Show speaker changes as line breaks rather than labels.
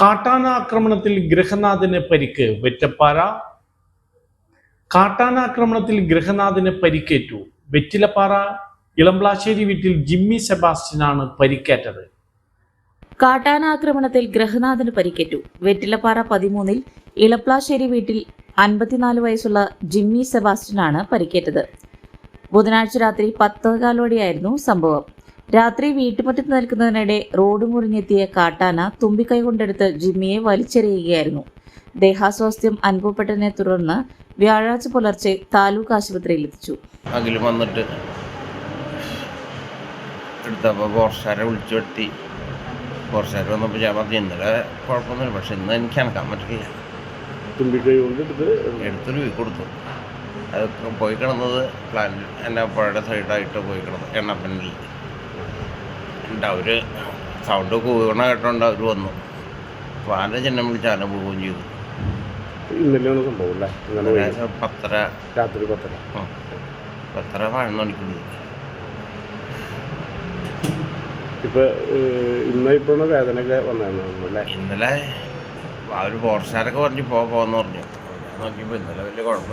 കാട്ടാന ആക്രമണത്തിൽ ഗൃഹനാഥന് പരിക്ക് വെറ്റപ്പാറ. കാട്ടാന ആക്രമണത്തിൽ ഗൃഹനാഥന് പരിക്കേറ്റു വെറ്റിലപ്പാറ. ഇളംപ്ലാശ്ശേരി വീട്ടിൽ ജിമ്മി സെബാസ്റ്റ്യനാണ് പരിക്കേറ്റത്.
കാട്ടാനാക്രമണത്തിൽ ഗ്രഹനാഥന് പരിക്കേറ്റു വെറ്റിലപ്പാറ പതിമൂന്നിൽ ഇളപ്ലാശ്ശേരി വീട്ടിൽ അൻപത്തിനാല് വയസ്സുള്ള ജിമ്മി സെബാസ്റ്റ്യനാണ് പരിക്കേറ്റത്. ബുധനാഴ്ച രാത്രി പത്തേകാലോടെയായിരുന്നു സംഭവം. രാത്രി വീട്ടുമുറ്റത്ത് നിൽക്കുന്നതിനിടെ റോഡ് മുറിഞ്ഞെത്തിയ കാട്ടാന തുമ്പിക്കൈ കൊണ്ടെടുത്ത് ജിമ്മിയെ വലിച്ചെറിയുകയായിരുന്നു. ദേഹാസ്വാസ്ഥ്യം അനുഭവപ്പെട്ടതിനെ തുടർന്ന് വ്യാഴാഴ്ച പുലർച്ചെ താലൂക്ക് ആശുപത്രിയിൽ എത്തിച്ചു.
അഖിലും വന്നിട്ട് എടുത്തപ്പോൾ ബോർസാരെ വിളിച്ചു വരുത്തി. ബോർസാര് വന്നപ്പോൾ ഞാൻ പറഞ്ഞു ഇന്നലെ കുഴപ്പമൊന്നുമില്ല പക്ഷെ ഇന്ന് എനിക്ക് അനക്കാൻ പറ്റില്ല.
കൊണ്ട് എടുത്ത്
എടുത്തൊരു വീ കൊടുത്തു. അത് പോയി കിടന്നത് പ്ലാന്റ് എന്നാ പുഴയുടെ സൈഡായിട്ട് പോയി കിടന്നു എണ്ണപ്പനിൽ ഉണ്ട് അവർ സൗണ്ട് കൂവണ കേട്ടോണ്ട് അവർ വന്നു. അപ്പോൾ ആന്റെ ചിഹ്നം വിളിച്ചാലും പോവുകയും ചെയ്തു.
ഇന്നലെയാണ് സംഭവം അല്ലേ? ഇന്നലെ
പത്തര.
രാത്രി പത്തര.
പത്തര പതിനൊന്ന് മണിക്കുള്ളിൽ
ഇപ്പൊ ഇന്ന ഇപ്പോഴാണ് വേദനയൊക്കെ വന്നായിരുന്നു അല്ലേ?
ഇന്നലെ അവർ ഫോറസ്റ്റുകാരൊക്കെ പറഞ്ഞു പോ പോന്ന് പറഞ്ഞു. നോക്കിയപ്പോൾ ഇന്നലെ വലിയ കുഴപ്പം